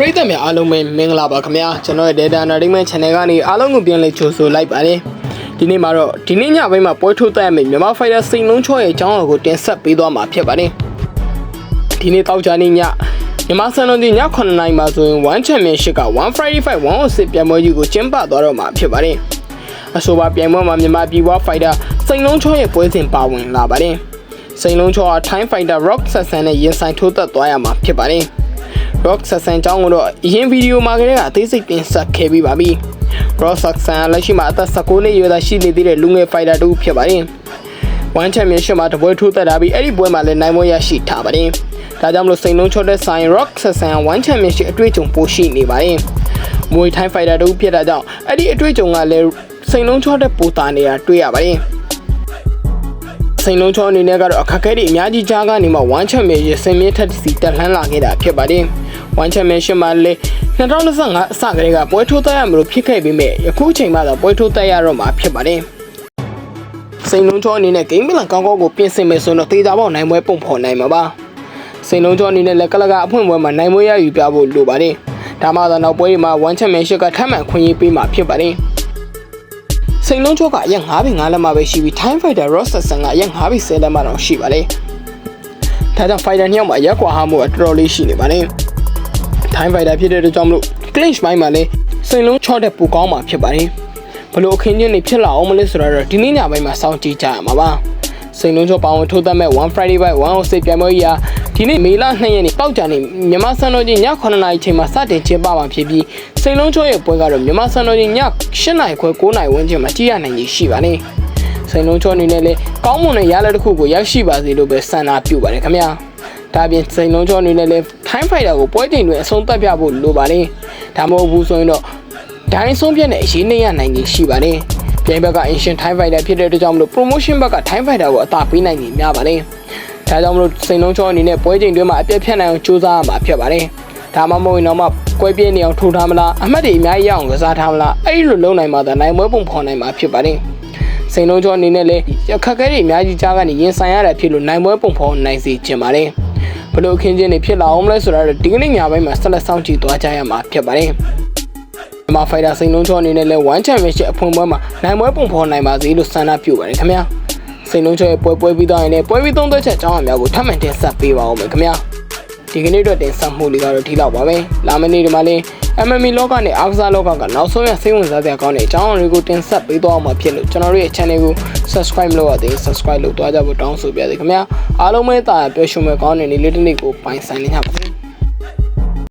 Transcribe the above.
ပရိသတ်များအားလုံးပဲမင်္ဂလာပါခင်ဗျာကျွန်တော်ရဲ့ Data Entertainment Channel ကနေအားလုံးကိုပြန်လည်ကြိုဆိုလိုက်ပါတယ်ဒီနေ့မှာတော့ဒီနေ့ညပိုင်းမှာပွဲထုတ်တက်ရမယ့်မြန်မာ Fighter စိန်လုံးချောရဲ့အကြောင်းအရာကိုတင်ဆက်ပေးသွားမှာဖြစ်ပါတယ်ဒီနေ့တောက်ကြနေ့ညမြန်မာစံတော်ချိန်ည9:00နာရီမှာဆိုရင်1 Championship က1 Friday Fight 106ပြိုင်ပွဲကြီးကိုကျင်းပသွားတော့မှာဖြစ်ပါတယ်အဆိုပါပြိုင်ပွဲမှာမြန်မာပြည်ပွား Fighter စိန်လုံးချောရဲ့ပွဲစဉ်ပါဝင်လာပါတယ်စိန်လုံးချောဟာ Time Fighter Rock ဆက်ဆန်နဲ့ရင်ဆိုင်ထိုးသက်သွားရမှာဖြစ်ပါတယ် Rock ဆက်ဆန်ကြောင်းကိုတော့အရင်ဗီဒီယိုမှာကလေးကအသေးစိတ်တင်ဆက်ခဲ့ပြီးပါပြီ။ Rock ဆက်ဆန်လက်ရှိမှာအသက်19နှစ်အရွယ်သားရှိနေသေးတဲ့လူငယ်ဖိုက်တာတူဖြစ်ပါတယ်။ One Championship မှာတပွဲထိုးသက်တာပြီးအဲ့ဒီပွဲမှာလည်းနိုင်မွေးရရှိထားပါတယ်။ဒါကြောင့်မလို့စိန်လုံးချောတဲ့ဆိုင် Rock ဆက်ဆန် One Championship အတွေ့အကြုံပိုရှိနေပါတယ်။မွေထိုင်းဖိုက်တာတူဖြစ်တာကြောင့်အဲ့ဒီအတွေ့အကြုံကလည်းစိန်လုံးချောတဲ့ပိုတာနေတာတွေ့ရပါတယ်။စိန်လုံးချောအနေနဲ့ကတော့အခက်အခဲတွေအများကြီးကြားကနေမှ1 championship ဆင်မြင့်ထက်စီတက်လှမ်းလာခဲ့တာဖြစ်ပါတယ်။ 1 championship မှာလေ2025အစကတည်းကပွဲထိုးတက်ရမလို့ဖြစ်ခဲ့ပြီးမြဲယခုချိန်မှတော့ပွဲထိုးတက်ရတော့မှာဖြစ်ပါတယ်။စိန်လုံးချောအနေနဲ့ဂိမ်းပလန်ကောင်းကောင်းကိုပြင်ဆင်မယ်ဆိုတော့တေချာပေါက်နိုင်ပွဲပုံဖော်နိုင်မှာပါ။စိန်လုံးချောအနေနဲ့လက်ကလကအဖွင့်ပွဲမှာနိုင်ပွဲရယူပြဖို့လိုပါတယ်။ဒါမှသာနောက်ပွဲတွေမှာ1 championship ကထပ်မံခွင့်ရေးပေးမှာဖြစ်ပါတယ်။စိန်လုံးချောကအရက်9ဘီ9လက်မှပဲရှိပြီး Time Fighter Rosterson ကအရက်9ဘီ10လက်မှတော့ရှိပါတယ်။ဒါကြောင့် Fighter နှစ်ယောက်မှာရက်ကွာဟမှုအတော်လေးရှိနေပါတယ်။ Time Fighter ဖြစ်တဲ့အတွက်ကြောင့်မလို့ clinch ပိုင်းမှာလည်းစိန်လုံးချောတဲ့ပူကောင်းမှာဖြစ်ပါတယ်။ဘလို့အခင်းချင်းတွေဖြစ်လာအောင်မလဲဆိုတော့ဒီနေ့ညပိုင်းမှာစောင့်ကြည့်ကြရမှာပါ။စိန်လုံးချောပါဝင်ထိုးသတ်မဲ့ One Friday by 106ပြိုင်ပွဲကြီးဟာဒီနေ့မေလ2ရက်နေ့တောက်ကြနေမြန်မာစံတော်ချိန်ည9:00နာရီချိန်မှာစတင်ကျင်းပမှာဖြစ်ပြီးစိန်လုံးချောရဲ့ပွဲကတော့မြန်မာစံတော်ချိန်ည8:00နာရီခွဲ9:00နာရီဝန်းကျင်မှာကြည့်ရနိုင်ကြီးရှိပါနေ။စိန်လုံးချောအနေနဲ့လည်းကောင်းမွန်တဲ့ရလဒ်တစ်ခုကိုရရှိပါစေလို့ပဲဆန္ဒပြုပါတယ်ခင်ဗျာ။ ဒါပြင်စိန်လုံးချောအနေနဲ့လည်း Time Fighter ကိုပွဲချိန်တွင်အဆုံးသတ်ပြဖို့လိုပါတယ်။ဒါမဟုတ်ဘူးဆိုရင်တော့ဒိုင်းဆုံးပြက်နဲ့အရေးနေရနိုင်ကြီးရှိပါတယ်။ပြိုင်ဘက်က Ancient Time Fighter ဖြစ်တဲ့အတွက်ကြောင့်မလို့ promotion ဘက်က Time Fighter ကိုအသာပေးနိုင်နေများပါတယ်။ဒါကြောင့်မလို့စိန်လုံးချောအနေနဲ့ပွဲချိန်တွင်းမှာအပြည့်ဖြတ်နိုင်အောင်ကြိုးစားရမှာဖြစ်ပါတယ်။ဒါမှမဟုတ်ရင်တော့မှကွဲပြင်းနေအောင်ထိုးထားမလားအမှတ်တွေအများကြီးရအောင်ကစားထားမလားအဲ့ဒီလိုလုပ်နိုင်မှသာနိုင်ပွဲပုံဖော်နိုင်မှာဖြစ်ပါတယ်။စိန်လုံးချောအနေနဲ့လည်းအခက်အခဲတွေအများကြီးကြားကနေရင်ဆိုင်ရတာဖြစ်လို့နိုင်ပွဲပုံဖော်နိုင်စေချင်ပါတယ်။ ဘလို့အခင်းချင်းတွေဖြစ်လာအောင်မလဲဆိုတာတော့ဒီကနေ့ညပိုင်းမှာဆက်လက်စောင့်ကြည့်သွားကြရမှာဖြစ်ပါတယ်။မြန်မာဖိုင်တာစိန်လုံးချောအနေနဲ့လည်း1 championship အဖွင့်ပွဲမှာနိုင်ပွဲပုံဖော်နိုင်ပါစေလို့ဆန္ဒပြုပါတယ်ခင်ဗျာစိန်လုံးချောရဲ့ပွဲပွဲပြီးတော့ရင်လည်းပွဲပြီးသုံးသက်ချက်အကြောင်းအများကိုထပ်မံတင်ဆက်ပေးပါဦးမယ်ခင်ဗျာဒီကနေ့တော့တင်ဆက်မှုလေးကတော့ဒီလောက်ပါပဲလာမယ့်နေ့ဒီမှာလည်း MMA လောကနဲ့အားကစားလောကကနောက်ဆုံးရစိတ်ဝင်စားစရာကောင်းတဲ့အကြောင်းအရာတွေကိုတင်ဆက်ပေးသွားမှာဖြစ်လို့ကျွန်တော်တို့ရဲ့ channel ကို subscribe လုပ်ရသေး subscribe လုပ်သွားကြဖို့တောင်းဆိုပါရစေခင်ဗျာအားလုံးပဲတာပျော်ရွှင်မဲ့ကောင်းတဲ့နေ့လေးတစ်နေ့ကိုပိုင်ဆိုင်နေကြပါစေ